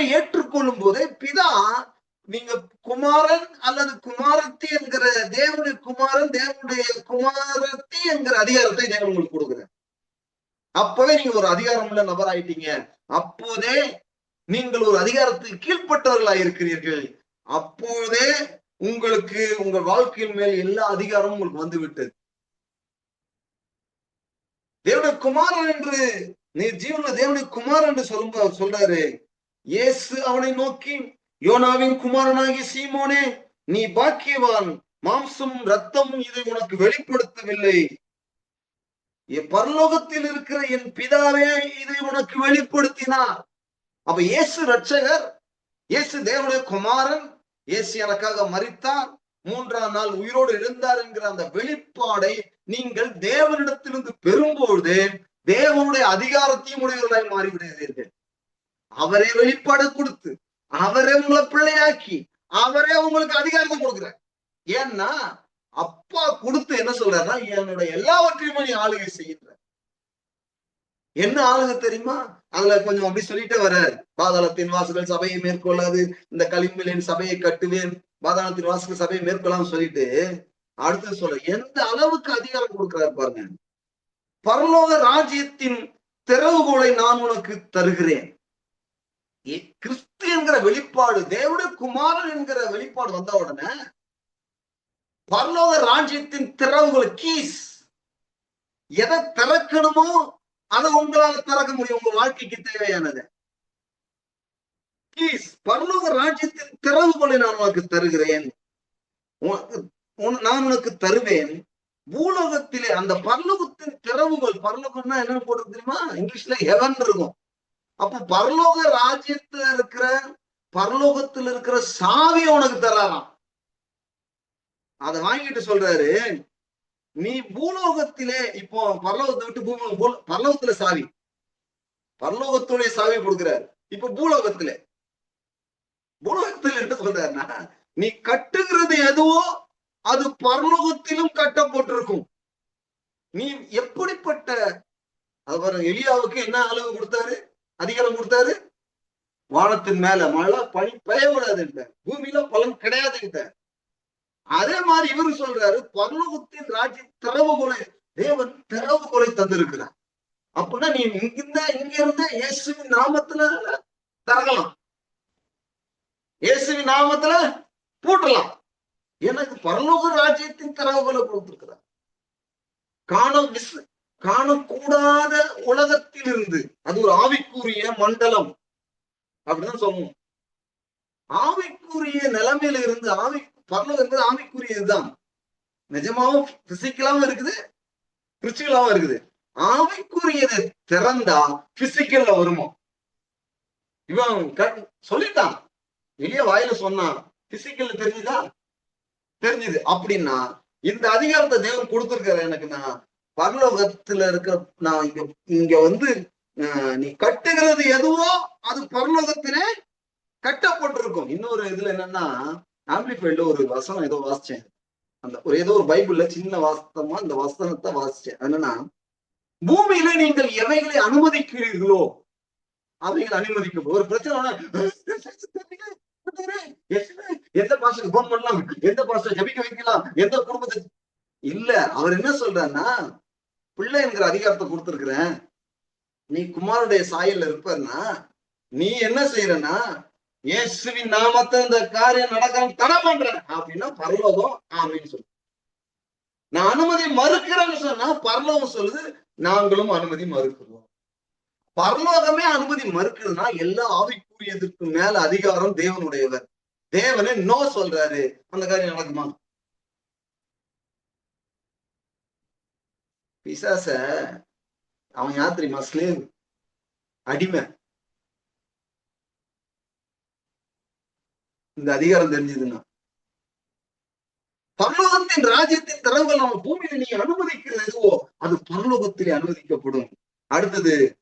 இயேசுவை ஏற்றுக்கொள்ளும் போதே பிதா நீங்க குமாரன் அல்லது குமாரத்தி என்கிற தேவனுடைய குமாரன் தேவனுடைய குமாரத்தி என்கிற அதிகாரத்தை தேவன் உங்களுக்கு கொடுக்குறார். அப்பவே நீங்க ஒரு அதிகாரம் உள்ள நபர் ஆயிட்டீங்க அப்போதே நீங்கள் ஒரு அதிகாரத்துக்கு கீழ்பட்டவர்களா இருக்கிறீர்கள். அப்போதே உங்களுக்கு உங்கள் வாழ்க்கையின் மேல் எல்லா அதிகாரமும் உங்களுக்கு வந்து விட்டது தேவனுடைய குமாரன் என்று நீ ஜீவன தேவனுடைய குமாரன் என்று சொல்லும் சொல்றாரு இயேசு அவனை நோக்கி யோனாவின் குமாரனாகி சீமோனே நீ பாக்கியவான் மாம்சம் ரத்தமும் இதை உனக்கு வெளிப்படுத்தவில்லை. என் பரலோகத்தில் இருக்கிற என் பிதாவே இதை உனக்கு வெளிப்படுத்தினார். அப்ப இயேசு ரட்சகர் இயேசு தேவனுடைய குமாரன் இயேசு எனக்காக மறித்தார் மூன்றாம் நாள் உயிரோடு எழுந்தார் என்கிற அந்த வெளிப்பாடை நீங்கள் தேவனிடத்திலிருந்து பெறும்பொழுது தேவனுடைய அதிகாரத்தையும் உடையவர்களாய் மாறிவிடுகிறீர்கள் அவரே வெளிப்பாடு கொடுத்து அவரே உங்களை பிள்ளையாக்கி அவரே உங்களுக்கு அதிகாரத்தை கொடுக்கிறார். ஏன்னா அப்பா கொடுத்து என்ன சொல்றாருன்னா என்னோட எல்லாவற்றையுமே நீ ஆளுகை செய்கின்ற. என்ன ஆளுகை தெரியுமா? அதுல கொஞ்சம் அப்படி சொல்லிட்டே வர்றாரு. பாதாளத்தின் வாசல்கள் சபையை மேற்கொள்ளாது இந்த களிமலின் சபையை கட்டுவேன் பாதாளத்தின் வாசுகள் சபையை மேற்கொள்ளாம சொல்லிட்டு அடுத்து சொல்ல எந்த அளவுக்கு அதிகாரம் கொடுக்கிறார் பாருங்க. பரலோக ராஜ்யத்தின் திறவுகோலை நான் உனக்கு தருகிறேன். கிறிஸ்து என்கிற வெளிப்பாடு தேவனுடைய குமாரன் என்கிற வெளிப்பாடு வந்த உடனே பரலோக ராஜ்யத்தின் திறவுகள் கீஸ் எதை திறக்கணுமோ அதை உங்களால திறக்க முடியும். உங்க வாழ்க்கைக்கு தேவையானது. கீஸ் பரலோக ராஜ்யத்தின் திறவுகளை நான் உனக்கு தருகிறேன். நான் உனக்கு தருவேன். பூலோகத்திலே அந்த பரலோகத்தின் திறவுகள் பரலோகம்னா என்ன போட்டு தெரியுமா? இங்கிலீஷ்ல ஹெவன் இருக்கும். அப்ப பரலோக ராஜ்யத்துல இருக்கிற பரலோகத்தில் இருக்கிற சாவி உனக்கு தராராம். அதை வாங்கிட்டு சொல்றாரு நீ பூலோகத்திலே இப்போ பரலோகத்தை விட்டு பூமி பரலோகத்துல சாவி. பரலோகத்துடைய சாவி கொடுக்கிறாரு. இப்ப பூலோகத்திலே. பூலோகத்துல என்ன சொல்றாருன்னா நீ கட்டுகிறது எதுவோ அது பரலோகத்திலும் கட்டப்பட்டிருக்கும். நீ எப்படிப்பட்ட அவர் எலியாவுக்கு என்ன அளவு கொடுத்தாரு? அதிகாரம் கொடுத்தாரு. வானத்தின் மேல மழை பனி பெய்யக்கூடாது பூமியில பலன் கிடையாது அதே மாதிரி இவரு சொல்றாரு பரலோகத்தின் ராஜ்ய திறவுகோலை தேவன் திறவுகோலை தந்திருக்கிறார். அப்படின்னா நீ இங்கிருந்த இங்க இருந்த இயேசுவின் நாமத்துல திறகலாம் இயேசுவின் நாமத்துல பூட்டலாம். எனக்கு பரலோக ராஜ்யத்தின் திறவுகோலை கொடுத்திருக்கிறார். காண விசு காணக்கூடாத உலகத்திலிருந்து அது ஒரு ஆவிக்குரிய மண்டலம். அப்படிதான் சொல்லணும் ஆவிக்குரிய நிலைமையில இருந்து ஆவி பரலோகம் என்பது ஆவிக்குரியதுதான். நிஜமாவும் பிசிக்கலாவும் இருக்குது கிறிஸ்டியலாவும் இருக்குது. ஆவிக்குரியதை திறந்தா பிசிக்கல்ல வருமா? இவன் சொல்லிட்டான். வெளியே வாயில சொன்னான். பிசிக்கல்ல தெரிஞ்சுதா? தெரிஞ்சுது. அப்படின்னா இந்த அதிகாரத்தை தேவன் கொடுத்திருக்காரு எனக்கு நான். பரலோகத்துல இருக்க நான் இங்க இங்க வந்து நீ கட்டுகிறது எதுவோ அது பரலோகத்திலே கட்டப்பட்டிருக்கும். இன்னொரு இதுல என்னன்னா ஆம்பிளிஃபைட்ல ஒரு வசனம் ஏதோ வாசிச்சேன். அந்த ஒரு ஏதோ ஒரு பைபிள்ல சின்ன வாசனமா இந்த வசனத்தை வாசிச்சேன். என்னன்னா பூமியில நீங்கள் எவைகளை அனுமதிக்கிறீர்களோ அவைகள் அனுமதிக்கும் ஒரு பிரச்சனை எந்த பாஸ்டருக்கு போன் பண்ணலாம்? எந்த பாஸ்டர் ஜபிக்க வைக்கலாம்? எந்த குடும்பத்தை இல்ல அவர் என்ன சொல்றாருன்னா பிள்ளை என்கிற அதிகாரத்தை கொடுத்திருக்கிறேன். நீ குமாரனுடைய சாயல்ல இருப்பன்னா நீ என்ன செய்யறனா இயேசுவின் நாமத்தை இந்த காரியம் நடக்காம தடை பண்றேன். அப்படின்னா பரலோகம் ஆமின்னு சொல்லு. நான் அனுமதி மறுக்கிறேன்னு சொன்னா பரலோகம் சொல்லுது நாங்களும் அனுமதி மறுக்கிறோம். பரலோகமே அனுமதி மறுக்கிறதுனா எல்லா ஆவிக்குரியதுக்கு மேல அதிகாரம் தேவனுடையவர். தேவனே நோ சொல்றாரு. அந்த காரியம் நடக்குமா? பிசாச அவன் யார் தெரியுமா ஸ்லேவ் அடிமை. இந்த அதிகாரம் தெரிஞ்சதுன்னா. பரலோகத்தின் ராஜ்யத்தின் தரவுகள் நம்ம பூமியில நீ அனுமதிக்கிறது எதுவோ அது பரலோகத்திலே அனுமதிக்கப்படும். அடுத்தது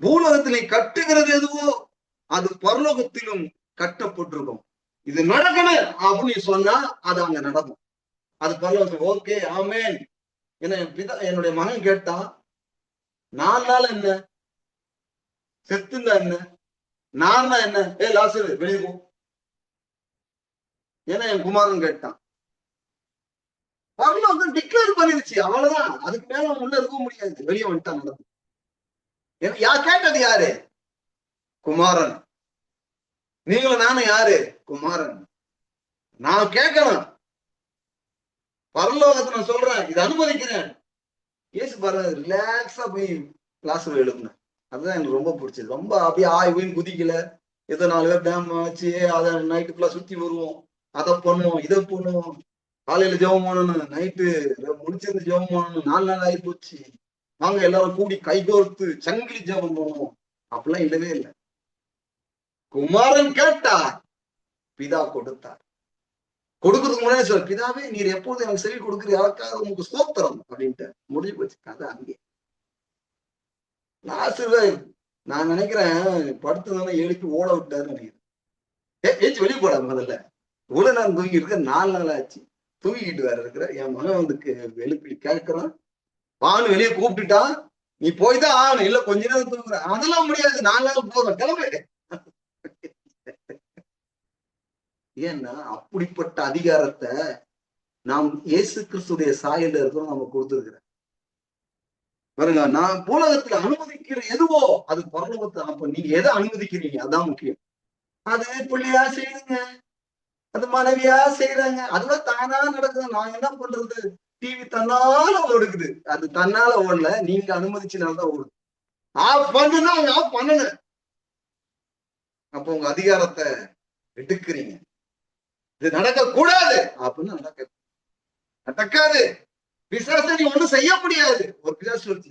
பூலோகத்திலே கட்டுகிறது எதுவோ அது பரலோகத்திலும் கட்டப்பட்டிருக்கும். இது நடக்கணும் அப்படின்னு சொன்னா அது அங்க நடக்கும். அது பரலோகத்தில் ஓகே ஆமேன். என்ன பிதா என்னுடைய மகன் கேட்டான் நாலு என்ன? செத்துந்தா என்ன? நான்னா என்ன? ஏ லாசரு வெளியே போ. ஏன்னா என் குமாரன் கேட்டான். பரலோகம் டிக்ளேர் பண்ணிருச்சு அவ்வளவுதான். அதுக்கு மேல உள்ள இருக்க முடியாது. வெளியே வந்துட்டான் நடந்து. யார் கேட்டது யாரு? குமாரன். நீங்களும் நானும் யாரு? குமாரன். நான் கேட்கணும். பரலோகத்தை நான் சொல்றேன் இதை அனுமதிக்கிறேன். ஏசு பாருங்க ரிலாக்ஸா போய் கிளாஸ் எழுதுனேன் அதுதான் எனக்கு ரொம்ப பிடிச்சது. ரொம்ப அப்படியே ஆய் போய் குதிக்கல. ஏதோ நாலு பேர் டேம் வச்சு அதை நைட்டு ஃபுல்லா சுத்தி வருவோம். அதை பண்ணுவோம் இதை பண்ணுவோம். காலையில ஜெபம் பண்ணணும் நைட்டு முடிச்சிருந்து ஜெபம் பண்ணணும் நாலு நாள் ஆகி போச்சு. வாங்க எல்லாரும் கூடி கைகோர்த்து சங்கிலி ஜெபம் பண்ணுவோம். அப்படிலாம் இல்லவே இல்லை. குமாரன் கேட்டார் பிதா கொடுத்தார். கொடுக்கறதுக்கு முன்னாடி சொல்ல பிதாவே நீர் எப்போது எனக்கு செவி கொடுக்குற யாருக்காவது உங்களுக்கு ஸ்தோத்திரம் அப்படின்ட்டு முடிஞ்சு போச்சு கதை அங்கே. லாஸ்ட்ல நான் நினைக்கிறேன் படுத்ததானே எழுப்பி ஓட விட்டாருன்னு நினைக்கிறேன். ஏ ஏச்சு வெளியே போடா முதல்ல. இவ்வளவு நேரம் தூங்கி இருக்க நாலு நாள் ஆச்சு. தூங்கிட்டு வேற இருக்கிற என் மகன் வந்து எழுப்பி கேட்கிறான். வான்னு வெளியே கூப்பிட்டுட்டான். நீ போய் தான் ஆகணும். இல்ல கொஞ்ச நேரம் தூங்குற. அதெல்லாம் முடியாது. நாலு நாள் போதும். கிளம்பு. ஏன்னா அப்படிப்பட்ட அதிகாரத்தை நாம் இயேசு கிறிஸ்துடைய சாயல்ல இருக்கிறோம் நம்ம கொடுத்துருக்கிறேன் பாருங்க நான் பூலகத்துல அனுமதிக்கிற எதுவோ அது பரலோகத்தை அப்ப நீங்க எதை அனுமதிக்கிறீங்க? அதான் முக்கியம். அது பிள்ளையா செய்யுங்க. அது மனைவியா செய்யறாங்க அதெல்லாம் தானா நடக்குது. நான் என்ன பண்றது? டிவி தன்னால ஓடுக்குது அது தன்னால ஓடல. நீங்க அனுமதிச்சினால்தான் ஓடுது. ஆஃப் பண்ணுனா ஆஃப் பண்ணல அப்போ உங்க அதிகாரத்தை எடுக்கிறீங்க. இது நடக்க கூடாது அப்படின்னு நடக்க நடக்காது. பிசாச நீ ஒண்ணும் செய்ய முடியாது ஒரு பிசாசு வச்சு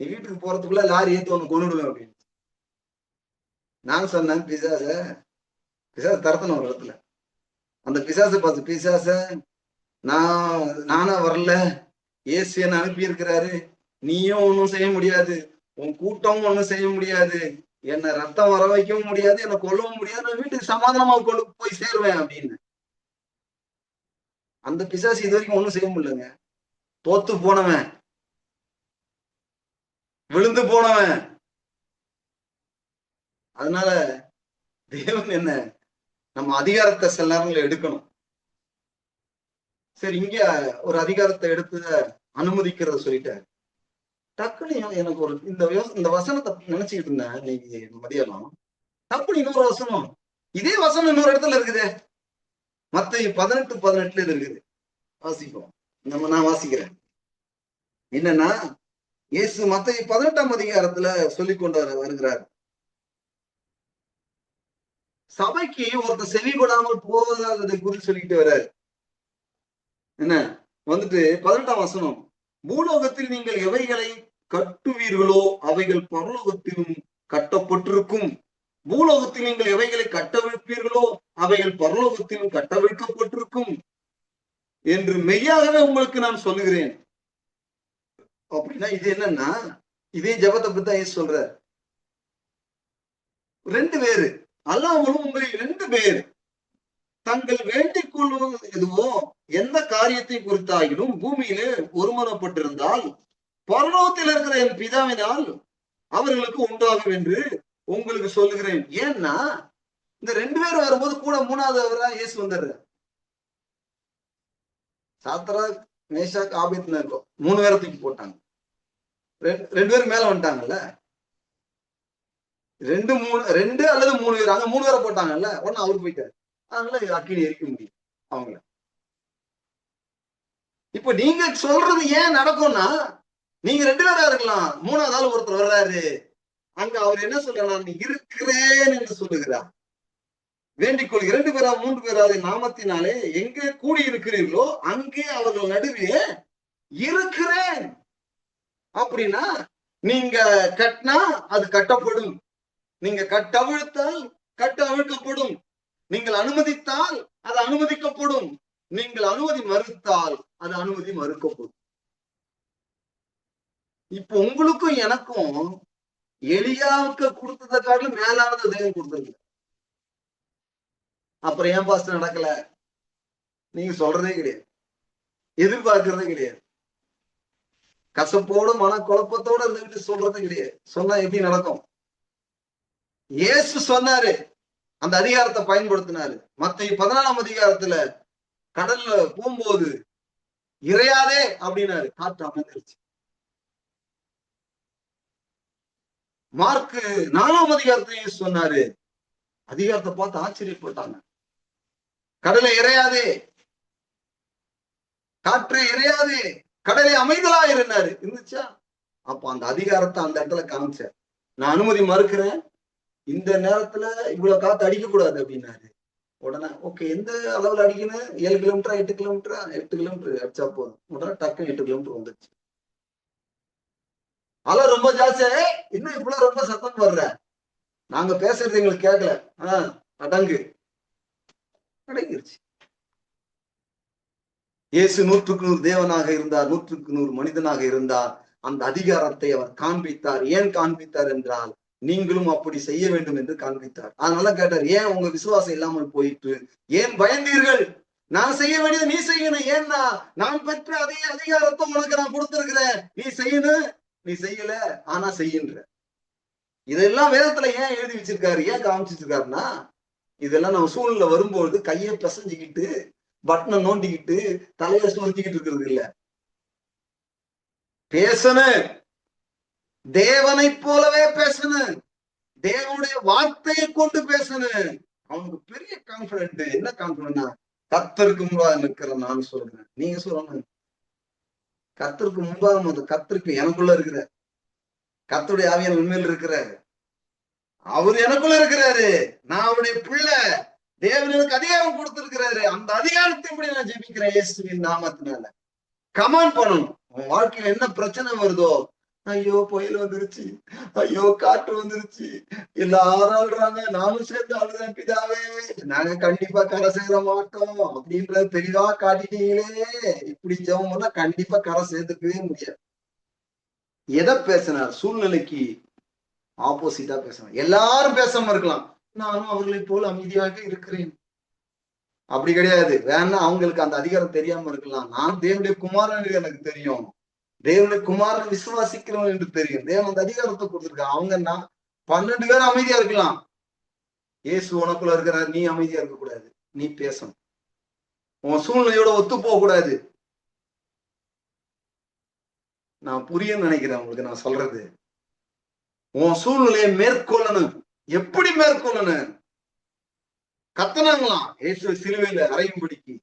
நீ வீட்டுக்கு போறதுக்குள்ள லாரி ஏத்து ஒண்ணு கொண்டுடுவேன் அப்படின்னு. நான் சொன்னேன் பிசாச பிசாசு தரத்தணும் ஒரு இடத்துல. அந்த பிசாசை பார்த்து பிசாச நான் நானா வரல. ஏசு என்ன அனுப்பி இருக்கிறாரு நீயும் ஒன்றும் செய்ய முடியாது. உன் கூட்டமும் ஒன்றும் செய்ய முடியாது. என்ன ரத்தம் வர வைக்கவும் முடியாது. என்ன கொல்லவும் முடியாது. நான் வீட்டுக்கு சமாதானமா கொண்டு போய் சேருவேன் அப்படின்னு. அந்த பிசாசு இது வரைக்கும் ஒன்றும் செய்ய முடியலங்க. தோத்து போனவன். விழுந்து போனவன். அதனால தேவன் என்ன? நம்ம அதிகாரத்தை சில நேரங்களில் எடுக்கணும். சரி இங்க ஒரு அதிகாரத்தை எடுத்து அனுமதிக்கிறத சொல்லிட்டாரு. டக்குன்னு எனக்கு ஒரு இந்த இந்த வசனத்தை நினைச்சுக்கிட்டு இருந்தேன் இன்னைக்கு மதியம் டப்புனு இன்னொரு வசனம். இதே வசனம் இன்னொரு இடத்துல இருக்குதே. மத்த பதினெட்டு பதினெட்டுல இது இருக்குது. வாசிப்போம். நம்ம நான் வாசிக்கிறேன். என்னன்னா இயேசு மத்த பதினெட்டாம் அதிகாரத்துல சொல்லிக் கொண்டு வருகிறார். சபைக்கு ஒருத்தர் செவி கொடாமல் போவதாததை குறித்து சொல்லிட்டு வர்றாரு. என்ன? வந்துட்டு பதினெட்டாம் வசனம். பூலோகத்தில் நீங்கள் எவைகளை கட்டுவீர்களோ அவைகள் பரலோகத்திலும் கட்டப்பட்டிருக்கும். பூலோகத்தில் நீங்கள் எவைகளை கட்டவிழ்ப்பீர்களோ அவைகள் பரலோகத்திலும் கட்டவிழ்க்கப்பட்டிருக்கும் என்று மெய்யாகவே உங்களுக்கு நான் சொல்லுகிறேன். அப்படின்னா இது என்னன்னா இதே ஜபத்தை பத்தி தான் இயேசு ரெண்டு பேரு அல்லாமலும் உங்களை ரெண்டு பேர் தங்கள் வேண்டிக் கொள்வது எதுவோ எந்த காரியத்தை குறித்தாகிலும் பூமியிலே ஒருமனப்பட்டிருந்தால் பரலோகத்தில் இருக்கிற என் பிதாவினால் அவர்களுக்கு உண்டாகும் என்று உங்களுக்கு சொல்லுகிறேன். ஏன்னா இந்த ரெண்டு பேர் வரும்போது கூட மூணாவது அவரா இயேசு வந்துடுற சாத்ரா மேஷாக் ஆபித்னா இருக்கும். மூணு பேரை தூக்கி போட்டாங்க. ரெண்டு பேரும் மேல வந்துட்டாங்கல்ல? ரெண்டு மூணு ரெண்டு அல்லது மூணு பேர். அங்க மூணு பேரை போட்டாங்கல்ல? உடனே அவரு போயிட்டாரு. அதனால அக்கினி எரிக்க முடியும் அவங்கள. இப்ப நீங்க சொல்றது ஏன் நடக்கும்னா நீங்க ரெண்டு பேரா இருக்கலாம். மூணாவது ஆள் ஒருத்தர் வர்றாரு. அங்க அவர் என்ன சொல்றாரு? நான் இருக்கிறேன் என்று சொல்லுகிறார். வேண்டிக் கொள் இரண்டு பேரா மூன்று பேராது நாமத்தினாலே எங்கே கூடி இருக்கிறீர்களோ அங்கே அவர்கள் நடுவே இருக்கிறேன். அப்படின்னா நீங்க கட்டினா அது கட்டப்படும். நீங்க கட்டவிழ்த்தால் கட்ட அவிழ்க்கப்படும். நீங்கள் அனுமதித்தால் அது அனுமதிக்கப்படும். நீங்கள் அனுமதி மறுத்தால் அது அனுமதி மறுக்கப்படும். இப்ப உங்களுக்கும் எனக்கும் எளியாவுக்கு கொடுத்ததை காட்டிலும் மேலானது தேவன் கொடுத்திருக்கு அப்புறம் ஏன் பாஸ்டர் நடக்கல? நீங்க சொல்றதே கிடையாது. எதிர்பார்க்கறதே கிடையாது. கசப்போட மன குழப்பத்தோட இருந்துகிட்டு சொல்றது கிடையாது. சொன்னா எப்படி நடக்கும்? இயேசு சொன்னாரு அந்த அதிகாரத்தை பயன்படுத்தினாரு. மத்த பதினாலாம் அதிகாரத்துல கடல்ல போகும்போது இறையாதே அப்படின்னாரு. காற்று அமைந்துருச்சு மார்க்கு நாலாம் அதிகாரத்தையும் சொன்னாரு. அதிகாரத்தை பார்த்து ஆச்சரியப்பட்டாங்க. கடலை இறையாதே. காற்று இறையாதே. கடலை அமைதலா இருந்தாரு இருந்துச்சா? அப்ப அந்த அதிகாரத்தை அந்த இடத்துல காமிச்சார். நான் அனுமதி மறுக்கிறேன். இந்த நேரத்துல இவ்வளவு காத்து அடிக்க கூடாது அப்படின்னாரு. உடனே ஓகே எந்த அளவுல அடிக்கணும்? ஏழு கிலோமீட்டரா எட்டு கிலோமீட்டரா எட்டு கிலோமீட்டர் அடிச்சா போதும். உடனே டக்குன்னு எட்டு கிலோமீட்டர் வந்துருச்சு. அலை ரொம்ப ஜாஸ்தியா இன்னும் இவ்வளவு ரொம்ப சத்தம் வர்ற நாங்க பேசுறது எங்களுக்கு கேட்கல ஆஹ் அடங்கு. அடங்கிருச்சு. இயேசு நூற்றுக்கு நூறு தேவனாக இருந்தார் நூற்றுக்கு நூறு மனிதனாக இருந்தார். அந்த அதிகாரத்தை அவர் காண்பித்தார். ஏன் காண்பித்தார் என்றால் நீங்களும் அப்படி செய்ய வேண்டும் என்று காண்பித்தார். அதனால கேட்டார் ஏன் உங்க விசுவாசம் இல்லாமல் போயிட்டு ஏன் பயந்தீர்கள்? நான் செய்ய வேண்டியது நீ செய்யணும். ஏன்னா நான் பெற்ற அதே அதிகாரத்தை உனக்கு நான் கொடுத்திருக்கிறேன். நீ செய்யணும். நீ செய்யல ஆனா செய்யுன்ற. இதெல்லாம் வேதத்துல ஏன் எழுதி வச்சிருக்காரு? ஏன் காமிச்சிருக்காருன்னா இதெல்லாம் நம்ம சூழ்நிலை வரும்பொழுது கையை பிசைஞ்சுக்கிட்டு பட்டனை நோண்டிக்கிட்டு தலையை சுரிஞ்சுக்கிட்டு இருக்கிறது இல்ல. பேசணு தேவனை போலவே பேசணு தேவனுடைய வார்த்தையை கொண்டு பேசணு அவனுக்கு பெரிய கான்பிடன்ட் என்ன கான்பிடன்ட்னா கத்தருக்கு முன்பாக நிற்கிற நான் சொல்றேன். நீங்க சொல்லணும் கத்தருக்கு முன்பாக வந்து கத்திற்கு எனக்குள்ள இருக்கிற கத்துடைய ஆவியன் உண்மையில் இருக்கிறாரு அவர் எனக்குள்ள இருக்கிறாரு. நான் அவருடைய பிள்ளை. தேவன் எனக்கு அதிகாரம் கொடுத்திருக்கிறாரு. அந்த அதிகாரத்தின்படி நான் ஜெபிக்கிறேன். இயேசுவின் நாமத்தினால. கமான் பண்ணணும். உன் வாழ்க்கையில என்ன பிரச்சனை வருதோ ஐயோ புயல் வந்துருச்சு. ஐயோ காற்று வந்துருச்சு. எல்லாரும் அழுறாங்க நானும் சேர்ந்து அழுறேன் பிதாவே. நாங்க கண்டிப்பா கரை சேர மாட்டோம். அப்படின்றத தெளிவா காட்டிட்டீங்களே. இப்படி ஜெபம் பண்ணா கண்டிப்பா கரை சேர்த்துக்கவே முடியாது. எதை பேசினார்? சூழ்நிலைக்கு ஆப்போசிட்டா பேசணும் எல்லாரும் பேசாம இருக்கலாம். நானும் அவர்களை போல் அமைதியாக இருக்கிறேன். அப்படி கிடையாது. வேணா அவங்களுக்கு அந்த அதிகாரம் தெரியாம இருக்கலாம். நான் தேவனுடைய குமாரன் எனக்கு தெரியும். தேவனுடைய குமாரன் விசுவாசிக்கிறவன் என்று தெரியும். தேவன் அந்த அதிகாரத்தை கொடுத்துருக்கான். அவங்க நான் பன்னெண்டு பேர் அமைதியா இருக்கலாம். இயேசு உனக்குள்ள இருக்கிறார். நீ அமைதியா இருக்க கூடாது. நீ பேசணும். உன் சூழ்நிலையோட ஒத்து போக கூடாது. நான் புரிய நினைக்கிறேன் உங்களுக்கு நான் சொல்றது. உன் சூழ்நிலையை மேற்கொள்ளணும். எப்படி மேற்கொள்ளணும்? கத்தனாங்களாம். இயேசு சிலுவையில அறையும்படிக்கு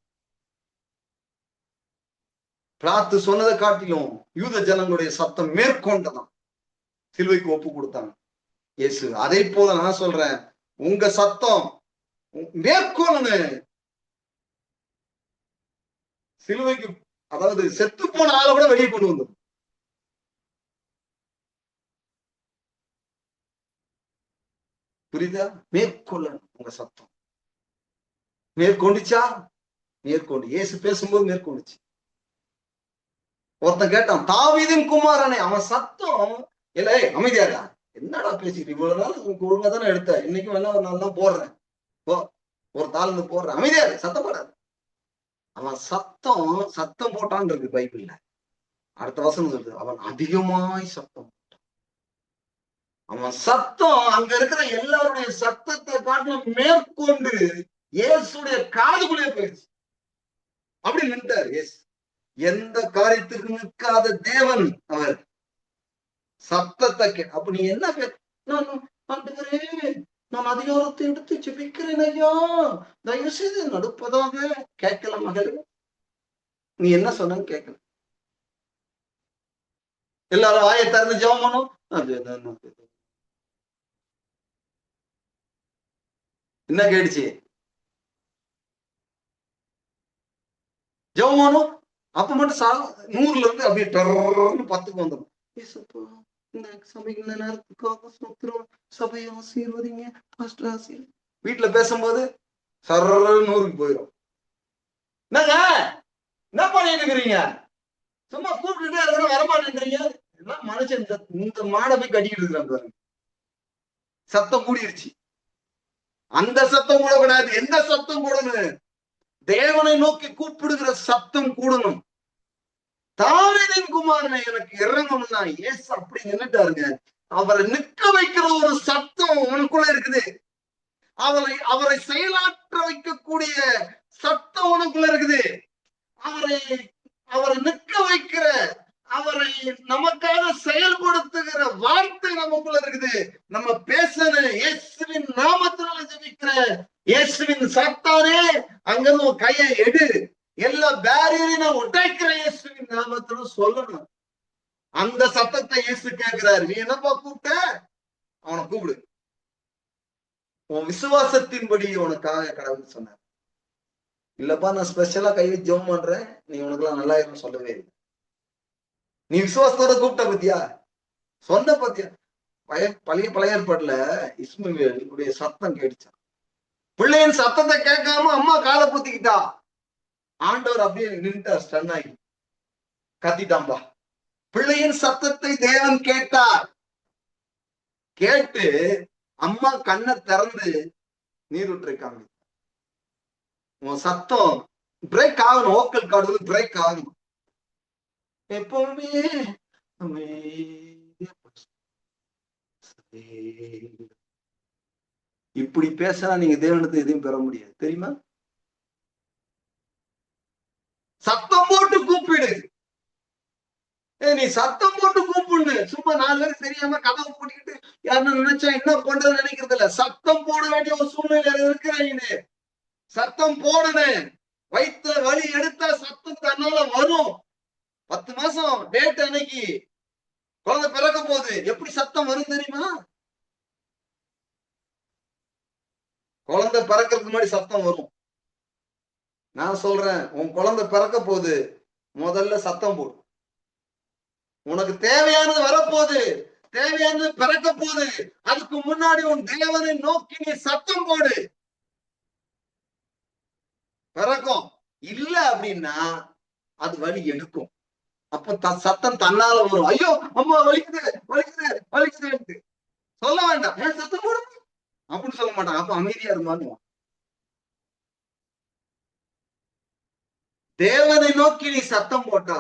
ராத்து சொன்னதை காட்டிலும் யூத ஜனங்களுடைய சத்தம் மேற்கொண்டதான் சிலுவைக்கு ஒப்பு கொடுத்தாங்க. இயேசு அதே போல நான் சொல்றேன் உங்க சத்தம் மேற்கொள்ளணும் சிலுவைக்கு அதாவது செத்து போன ஆளை கூட வெளியே கொண்டு வந்தோம் புரியுதா? மேற்கொள்ளணும் உங்க சத்தம். மேற்கொண்டுச்சா? மேற்கொண்டு. இயேசு பேசும்போது மேற்கொண்டுச்சு. ஒருத்தன் கேட்டான் தாவிதின் குமாரனை அவன் சத்தம் இல்ல ஏய், அமைதியாடா என்னடா பேசிட்டு இவ்வளவு நாள் உனக்கு ஒழுங்கா தானே எடுத்த? இன்னைக்கு வேணா ஒரு நாள் தான் போடுறேன். போ ஒரு தாள் போடுறேன். அமைதியாரு சத்தம் போடாது அவன் சத்தம் சத்தம் போட்டான் இருக்கு பைபிள்ல. அடுத்த வசனம் சொல்றது அவன் அதிகமாய் சத்தம் போட்டான். அவன் சத்தம் அங்க இருக்கிற எல்லாருடைய சத்தத்தை காட்டிலும் மேற்கொண்டு இயேசுடைய காதுக்குள்ளே போயிடுச்சு. அப்படி நின்றார் இயேசு. எந்த காரியத்திற்கு நிற்காத தேவன் அவர். சத்தத்தை கே அப்ப நீ என்ன பே நான் நான் அதிகாரத்தை எடுத்து ஜெபிக்கிறேன் ஐயா. தயவு செய்து நடுப்பதாக கேட்கல மகளே. நீ என்ன சொன்ன கேட்கல. எல்லாரும் ஆய திறந்து ஜெபம் பண்ணும். அது என்ன கேட்டுச்சு? கேடுச்சு ஜெபம் பண்ணும். அப்ப மட்டும் சா நூறுல இருந்து அப்படியே டர்ன்னு பத்துக்கு வந்துடும் ஏசப்பா இந்த நேரத்துக்காக சுத்திரம் சபையை ஆசீர்வதிங்க பாஸ்டர் ஆசீர். வீட்டுல பேசும்போது சர்ற நூறுக்கு போயிடும் என்னங்க? என்ன பண்ணிட்டு இருக்கிறீங்க சும்மா கூப்பிட்டுட்டே இருக்கிறோம் வரமாட்டேன்றீங்க எல்லாம் மனுஷன் இந்த இந்த மாடை போய் கட்டிக்கிட்டு இருக்கிறான் பாருங்க. சத்தம் கூடிருச்சு. அந்த சத்தம் கூடக்கூடாது எந்த சத்தம் கூடணும் தேவனை நோக்கி கூப்பிடுகிற சத்தம் கூடணும். தாவிதின் குமாரனை எனக்கு இறங்கணும்னா ஏசு அப்படி நின்றுட்டாருங்க அவரை நிற்க வைக்கிற ஒரு சத்தம் உனக்குள்ள இருக்குது. அவரை அவரை செயலாற்ற வைக்கக்கூடிய சத்தம் உனக்குள்ள இருக்குது. அவரை அவரை நிற்க வைக்கிற அவரை நமக்காக செயல்படுத்துகிற வார்த்தை நமக்குள்ள இருக்குது. நம்ம பேசுற இயேசுவின் நாமத்தினால ஜெபிக்கிற இயேசுவின் சத்தானே அங்கிருந்து உன் கையை எடு. எல்லா பேரியரையும் நான் உடைக்கிற இயேசுவின் நாமத்துல சொல்லணும். அந்த சத்தத்தை இயேசு கேட்கிறாரு. நீ என்னப்பா கூப்பிட்ட? அவனை கூப்பிடு. உன் விசுவாசத்தின்படி உனக்காக கடவுள் சொன்னார். இல்லப்பா நான் ஸ்பெஷலா கை வச்சு ஜெபம் பண்றேன். நீ உனக்கு எல்லாம் நல்லா இருக்கும் சொல்லவே இல்லை. நீ விசுவாசத்தோட கூப்பிட்ட பத்தியா? சொன்ன பத்தியா? பழைய பழைய பழைய ஏற்பாட்டுல இஸ்மவேலுடைய சத்தம் கேட்டுச்சான் பிள்ளையின் சத்தத்தை கேட்காம அம்மா காலை பூத்திக்கிட்டா? ஆண்டவர் அப்படியே நின்றுட்டார் ஸ்டன் ஆகி. கத்திட்டாம்பா பிள்ளையின் சத்தத்தை தேவன் கேட்டார். கேட்டு அம்மா கண்ணை திறந்து நீர் விட்டுருக்காங்க. உன் சத்தம் பிரேக் ஆகணும் ஓக்கல் காடு பிரேக் ஆகணும். எப்பவுமே இப்படி பேசினா நீங்க தேவனத்தை எதையும் பெற முடியாது. தெரியுமா? சத்தம் போட்டு கூப்பிடு. நீ சத்தம் போட்டு கூப்பிடு சும்மா நாலு பேர் தெரியாம கதவு பூட்டிக்கிட்டு யாருன்னு நினைச்சா என்ன பண்றது நினைக்கிறது இல்ல. சத்தம் போட வேண்டிய ஒரு சூழ்நிலையில இருக்கிறீங்க சத்தம் போடணும் வயிற்றுல வலி எடுத்தா சத்தம் தன்னால வரும். பத்து மாசம் டேட் அன்னைக்கு குழந்தை பிறக்க போகுது எப்படி சத்தம் வரும் தெரியுமா? குழந்தை பிறக்கிறதுக்கு முன்னாடி சத்தம் வரும். நான் சொல்றேன் உன் குழந்தை பிறக்க போகுது முதல்ல சத்தம் போடு. உனக்கு தேவையானது வரப்போகுது. தேவையானது பிறக்க போகுது அதுக்கு முன்னாடி உன் தேவனை நோக்கி நீ சத்தம் போடு. பிறக்கும். இல்ல அப்படின்னா அது வழி எடுக்கும். அப்ப த சத்தம் தன்னால வரும். ஐயோ அம்மா வலிக்குது வலிக்குது வலிக்குது சொல்ல வேண்டாம். ஏன் சத்தம் போடு அப்படின்னு சொல்ல மாட்டான் அப்ப அமைதியா இருந்தான்னு தேவனை நோக்கி நீ சத்தம் போட்டா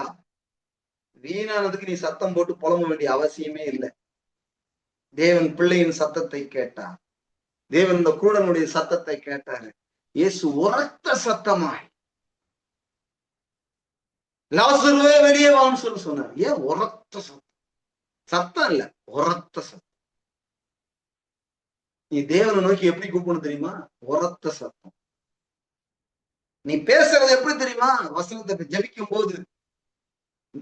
வீணானதுக்கு நீ சத்தம் போட்டு புலம்ப வேண்டிய அவசியமே இல்லை. தேவன் பிள்ளையின் சத்தத்தை கேட்டார். தேவன் இந்த குருடனுடைய சத்தத்தை கேட்டாரு. இயேசு உரத்த சத்தமாய் லாசருவே வெளியே வான்னு சொல்லி சொன்னார். ஏன் உரத்த சத்தம்? சத்தம் இல்ல உரத்த சத்தம். நீ தேவனை நோக்கி எப்படி கூப்பிடணும் தெரியுமா? உரத்த சத்தம். நீ பேசுறது எப்படி தெரியுமா? வசனத்தை ஜபிக்கும் போது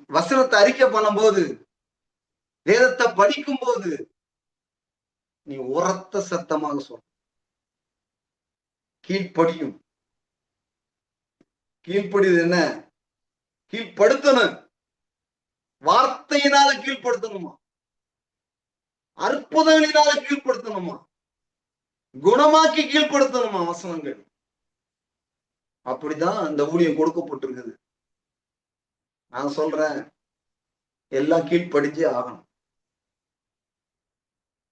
வசனத்தை அறிக்கை பண்ணும் போது வேதத்தை படிக்கும் போது நீ உரத்த சத்தமாக சொல். கீழ்ப்படியும். கீழ்ப்படியுது என்ன? கீழ்ப்படுத்தணும். வார்த்தையினால கீழ்ப்படுத்தணுமா? அற்புதங்களினால கீழ்ப்படுத்தணுமா? குணமாக்கி கீழ்ப்படுத்தணுமா வசனங்கள்? அப்படிதான் அந்த ஊழியம் கொடுக்கப்பட்டிருக்குது. நான் சொல்றேன் எல்லாம் கீழ்ப்படிஞ்சே ஆகணும்.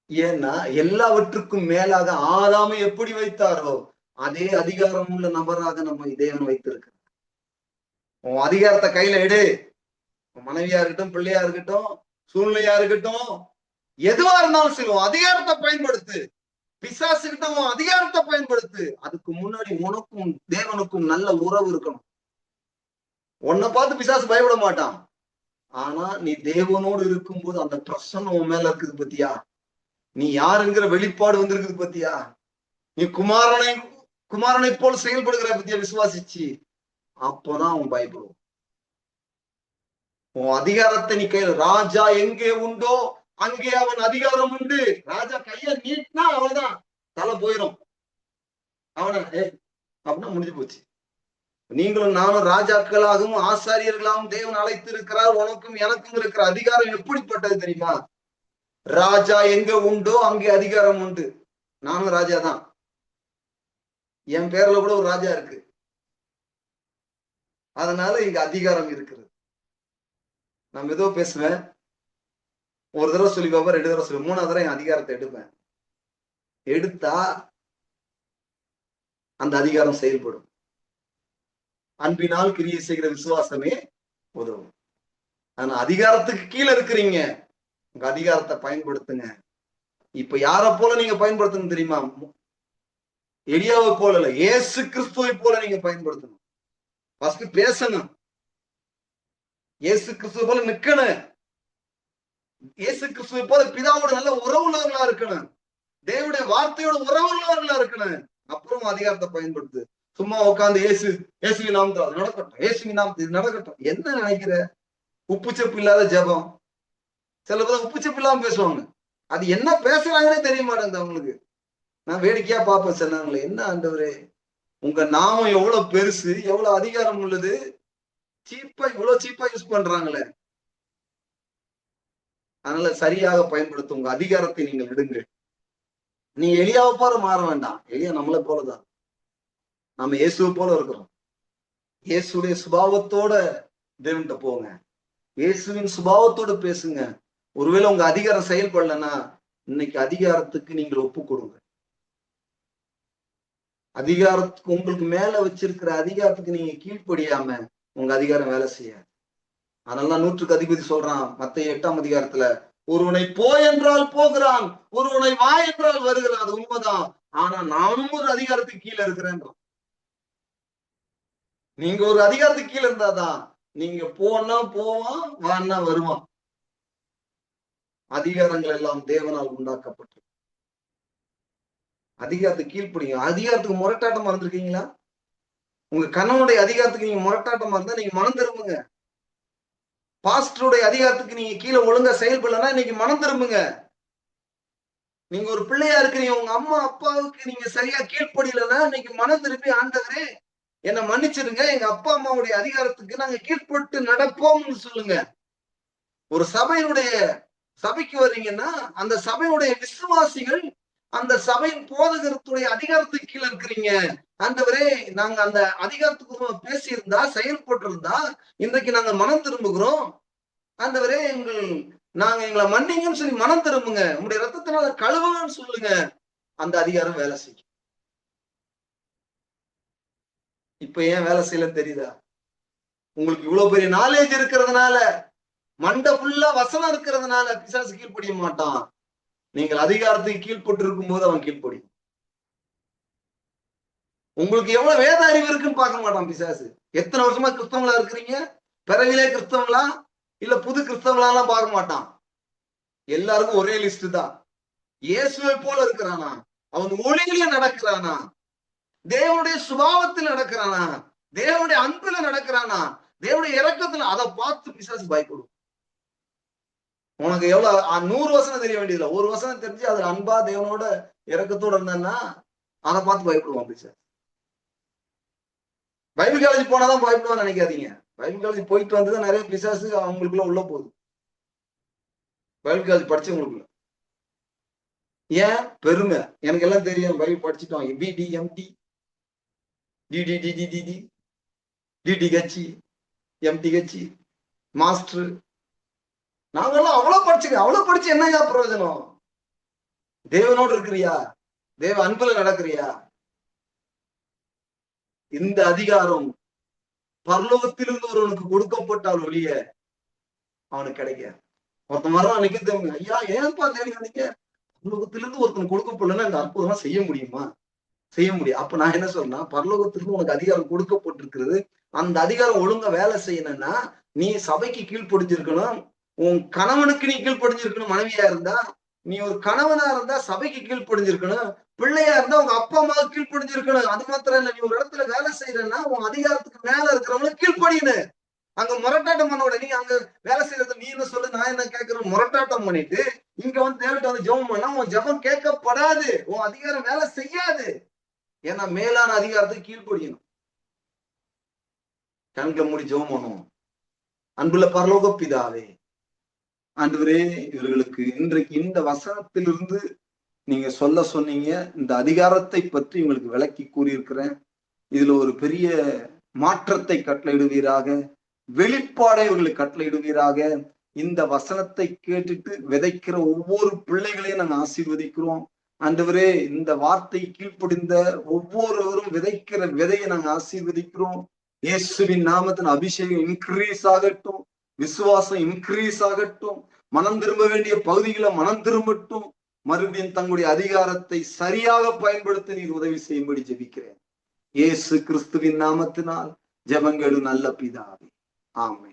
ஏன்னா எல்லாவற்றுக்கும் மேலாக ஆதாமை எப்படி வைத்தாரோ அதே அதிகாரம் உள்ள நபராக நம்ம இதயம் வைத்திருக்கிறோம் உன் அதிகாரத்தை கையில எடு. உன் மனைவியா இருக்கட்டும் பிள்ளையா இருக்கட்டும் சூழ்நிலையா இருக்கட்டும் எதுவா இருந்தாலும் சரி உன் அதிகாரத்தை பயன்படுத்து. பிசாசுகிட்ட உன் அதிகாரத்தை பயன்படுத்து. அதுக்கு முன்னாடி உனக்கும் தேவனுக்கும் நல்ல உறவு இருக்கணும். உன்னை பார்த்து பிசாசு பயப்பட மாட்டான். ஆனா நீ தேவனோடு இருக்கும்போது அந்த பிரசன்னம் உன் மேல இருக்குது பத்தியா? நீ யாருங்கிற வெளிப்பாடு வந்திருக்குது பத்தியா? நீ குமாரனை குமாரனை போல் செயல்படுகிற பத்தியா விசுவாசிச்சு? அப்போதான் அவன் பயப்படுவான். உன் அதிகாரத்தை நீ கையில ராஜா எங்கே உண்டோ அங்கே அவன் அதிகாரம் உண்டு. ராஜா கைய நீட்டினா அவன்தான் தலை போயிடும் அவன ஏ அப்படின்னா முடிஞ்சு போச்சு. நீங்களும் நானும் ராஜாக்களாகவும் ஆசாரியர்களாகவும் தேவன் அழைத்து இருக்கிறார் உனக்கும் எனக்கும் இருக்கிற அதிகாரம் எப்படிப்பட்டது தெரியுமா? ராஜா எங்க உண்டோ அங்கே அதிகாரம் உண்டு. நானும் ராஜா தான் என் பேர்ல கூட ஒரு ராஜா இருக்கு. அதனால இங்க அதிகாரம் இருக்கிறது. நான் ஏதோ பேசுவேன். ஒரு தடவை சொல்லி பார்ப்பேன் ரெண்டு தடவை சொல்லி மூணாவது தடவை என் அதிகாரத்தை எடுப்பேன். எடுத்தா அந்த அதிகாரம் செயல்படும். அன்பினால் கிரியை செய்கிற விசுவாசமே உதவும். ஆனா அதிகாரத்துக்கு கீழே இருக்கிறீங்க. உங்க அதிகாரத்தை பயன்படுத்துங்க. இப்ப யார போல நீங்க பயன்படுத்தணும் தெரியுமா? எளியாவை போல இல்ல இயேசு கிறிஸ்துவை போல நீங்க பயன்படுத்தணும். ஃபர்ஸ்ட் பேசணும். இயேசு கிறிஸ்துவ போல நிக்கணும். இயேசு கிறிஸ்துவ போல பிதாவோட நல்ல உறவுள்ளவர்களா இருக்கணும். தேவனுடைய வார்த்தையோட உறவுள்ளவர்களா இருக்கணும். அப்புறம் அதிகாரத்தை பயன்படுத்து. சும்மா உட்காந்து இயேசு ஏசுவி நாம் அது நடக்கட்டும். ஏசுவி நாம் இது நடக்கட்டும். என்ன நினைக்கிற? உப்பு செப்பு இல்லாத ஜெபம். சில பேர் உப்பு செப்பு இல்லாம பேசுவாங்க. அது என்ன பேசுறாங்கன்னே தெரிய மாட்டேங்குது அவங்களுக்கு. நான் வேடிக்கையா பார்ப்பேன் சொன்னாங்களே என்ன ஆண்டவரே? உங்க நாமம் எவ்வளவு பெருசு எவ்வளவு அதிகாரம் உள்ளது? சீப்பா இவ்வளவு சீப்பா யூஸ் பண்றாங்களே. அதனால சரியாக பயன்படுத்த உங்க அதிகாரத்தை நீங்கள் விடுங்கள் நீ எளியாவை போல மாற வேண்டாம். எளியா நம்மளை போலதான். நம்ம இயேசுவை போல இருக்கிறோம். இயேசுடைய சுபாவத்தோட தேவன்கிட்ட போங்க. இயேசுவின் சுபாவத்தோட பேசுங்க. ஒருவேளை உங்க அதிகாரம் செயல்படலன்னா இன்னைக்கு அதிகாரத்துக்கு நீங்கள் ஒப்பு கொடுங்க. அதிகாரத்துக்கு உங்களுக்கு மேல வச்சிருக்கிற அதிகாரத்துக்கு நீங்க கீழ்ப்படியாம உங்க அதிகாரம் வேலை செய்யாது. அதனால நூற்றுக்கு அதிபதி சொல்றான் மத்த எட்டாம் அதிகாரத்துல ஒருவனை போ என்றால் போகிறான் ஒருவனை வா என்றால் வருகிறான். அது உண்மைதான். ஆனா நானும் ஒரு அதிகாரத்துக்கு கீழே இருக்கிறேன் நீங்க ஒரு அதிகாரத்துக்கு கீழே இருந்தாதான் நீங்க போனா போவான் வான்னா வருவான். அதிகாரங்கள் எல்லாம் தேவனால் உண்டாக்கப்பட்டிருக்கு. அதிகாரத்துக்கு கீழ்ப்படிங்க அதிகாரத்துக்கு முரட்டாட்டமா இருந்திருக்கீங்களா உங்க கணவனுடைய அதிகாரத்துக்கு நீங்க முரட்டாட்டமா இருந்தா நீங்க மனம் திரும்புங்க. பாஸ்டருடைய அதிகாரத்துக்கு நீங்க கீழே ஒழுங்கா செயல்படலன்னா இன்னைக்கு மனம் திரும்புங்க. நீங்க ஒரு பிள்ளையா இருக்கிறீங்க உங்க அம்மா அப்பாவுக்கு நீங்க சரியா கீழ்ப்படியலன்னா இன்னைக்கு மனம் திரும்பி ஆண்டவரே என்னை மன்னிச்சிருங்க. எங்க அப்பா அம்மாவுடைய அதிகாரத்துக்கு நாங்க கீழ்ப்பட்டு நடப்போம்னு சொல்லுங்க. ஒரு சபையினுடைய சபைக்கு வர்றீங்கன்னா அந்த சபையுடைய விசுவாசிகள் அந்த சபையின் போதகத்துடைய அதிகாரத்துக்கு கீழே இருக்கிறீங்க. ஆண்டவரே நாங்க அந்த அதிகாரத்துக்கு பேசியிருந்தா செயல்பட்டிருந்தா இன்றைக்கு நாங்க மனம் திரும்புகிறோம். ஆண்டவரே எங்கள் நாங்க எங்களை மன்னிங்கன்னு சொல்லி மனம் திரும்புங்க. உங்களுடைய ரத்தத்தினால கழுவுங்கன்னு சொல்லுங்க. அந்த அதிகாரம் வேலை செய்யும். இப்ப ஏன் வேலை செய்யல தெரியுதா? உங்களுக்கு இவ்வளவு பெரிய நாலேஜ் இருக்கிறதுனால மண்டை ஃபுல்லா வசனம் இருக்கிறதுனால பிசாசு கீழ்ப்படிய மாட்டான். நீங்கள் அதிகாரத்துக்கு கீழ்பட்டிருக்கும் போது அவன் கீழ்ப்படி உங்களுக்கு எவ்வளவு வேத அறிவு இருக்குன்னு பார்க்க மாட்டான் பிசாசு. எத்தனை வருஷமா கிறிஸ்தவங்களா இருக்கிறீங்க? பிறவிலே கிறிஸ்தவங்களா? இல்ல புது கிறிஸ்தவங்களா பார்க்க மாட்டான். எல்லாருக்கும் ஒரே லிஸ்ட் தான். இயேசுவை போல இருக்கிறானா? அவன் ஒளியில நடக்கிறானா? தேவனுடைய சுபாவத்தில் நடக்கிறானா? தேவனுடைய அன்புல நடக்கிறானா? தேவனுடைய இறக்கத்துல அதை பார்த்து பிசாசு பயப்படும் உனக்கு எவ்வளவு நூறு வசனம் தெரிய வேண்டியதில்ல. ஒரு வசனம் தெரிஞ்சு அதுல அன்பா தேவனோட இறக்கத்தோட இருந்தேன்னா அதை பார்த்து பயப்படுவான் சார். பைபிள் காலேஜ் போனாதான் பயப்படுவான்னு நினைக்காதீங்க. பைபிள் காலேஜ் போயிட்டு வந்தது நிறைய பிசாசு அவங்களுக்குள்ள உள்ள போகுது. பைபிள் காலேஜ் படிச்சவங்களுக்குள்ள. ஏன்? பெருமை. எனக்கு எல்லாம் தெரியும். பைபிள் படிச்சுட்டோம். பிடிஎம்டி டிடி டிடி டிடி டிடி கட்சி எம்டி கட்சி மாஸ்டர். நாங்கெல்லாம் அவ்வளவு படிச்சுக்க அவ்வளவு படிச்சு என்னையா பிரயோஜனம்? தேவனோடு இருக்கிறியா? தேவ அன்புல நடக்கிறியா? இந்த அதிகாரம் பரலோகத்திலிருந்து ஒருவனுக்கு கொடுக்கப்பட்டால் ஒழிய அவனுக்கு கிடைக்க ஒருத்தன் வர்றான் அன்னைக்கு ஐயா ஏன்பா தேடி வந்தீங்க? பரலோகத்திலிருந்து ஒருத்தன் கொடுக்கப்படலன்னா இந்த அற்புதமா செய்ய முடியுமா? செய்ய முடியும். அப்ப நான் என்ன சொல்றேன்னா பரலோகத்திலிருந்து உனக்கு அதிகாரம் கொடுக்கப்பட்டிருக்கிறது. அந்த அதிகாரம் ஒழுங்கா வேலை செய்யணும்னா நீ சபைக்கு கீழ்ப்படிஞ்சிருக்கணும். உன் கணவனுக்கு நீ கீழ்ப்படிஞ்சிருக்கணும் மனைவியா இருந்தா நீ ஒரு கணவனா இருந்தா சபைக்கு கீழ்ப்படிஞ்சிருக்கணும் பிள்ளையா இருந்தா உங்க அப்பா அம்மாவுக்கு கீழ்ப்படிஞ்சிருக்கணும். அது மாத்திரம் இல்ல நீ ஒரு இடத்துல வேலை செய்யறன்னா உன் அதிகாரத்துக்கு மேல இருக்கிறவங்களுக்கு கீழ்ப்படியணும் அங்க முரட்டாட்டம் பண்ண உடனே அங்க வேலை செய்யறது நீ என்ன சொல்லு நான் என்ன கேட்கறேன் முரட்டாட்டம் பண்ணிட்டு இங்க வந்து தேவிட்ட வந்து ஜெபம் பண்ணா உன் ஜெபம் கேட்கப்படாது. உன் அதிகாரம் வேலை செய்யாது. ஏன்னா மேலான அதிகாரத்துக்கு கீழ்ப்படியணும். கண்களை மூடி ஜெபம் பண்ணுவோம். அன்புள்ள பரலோக பிதாவே ஆண்டவரே இவர்களுக்கு இன்றைக்கு இந்த வசனத்திலிருந்து நீங்க சொல்ல சொன்னீங்க இந்த அதிகாரத்தை பற்றி உங்களுக்கு விளக்கி கூறியிருக்கிறேன். இதுல ஒரு பெரிய மாற்றத்தை கட்டளையிடுவீராக வெளிப்பாடை இவர்களுக்கு கட்டளையிடுவீராக. இந்த வசனத்தை கேட்டுட்டு விதைக்கிற ஒவ்வொரு பிள்ளைகளையும் நாங்க ஆசீர்வதிக்கிறோம். ஆண்டவரே இந்த வார்த்தை கீழ்ப்படிந்த ஒவ்வொருவரும் விதைக்கிற விதையை நாங்க ஆசீர்வதிக்கிறோம். இயேசுவின் நாமத்தின் அபிஷேகம் இன்க்ரீஸ் ஆகட்டும். விசுவாசம் இன்க்ரீஸ் ஆகட்டும். மனம் திரும்ப வேண்டிய பகுதிகளை மனம் திரும்பட்டும். மறுபடியும் தங்களுடைய அதிகாரத்தை சரியாக பயன்படுத்த நீர் உதவி செய்யும்படி ஜெபிக்கிறேன். இயேசு கிறிஸ்துவின் நாமத்தினால் ஜெபங்கெடு நல்ல பிதாவே. ஆமை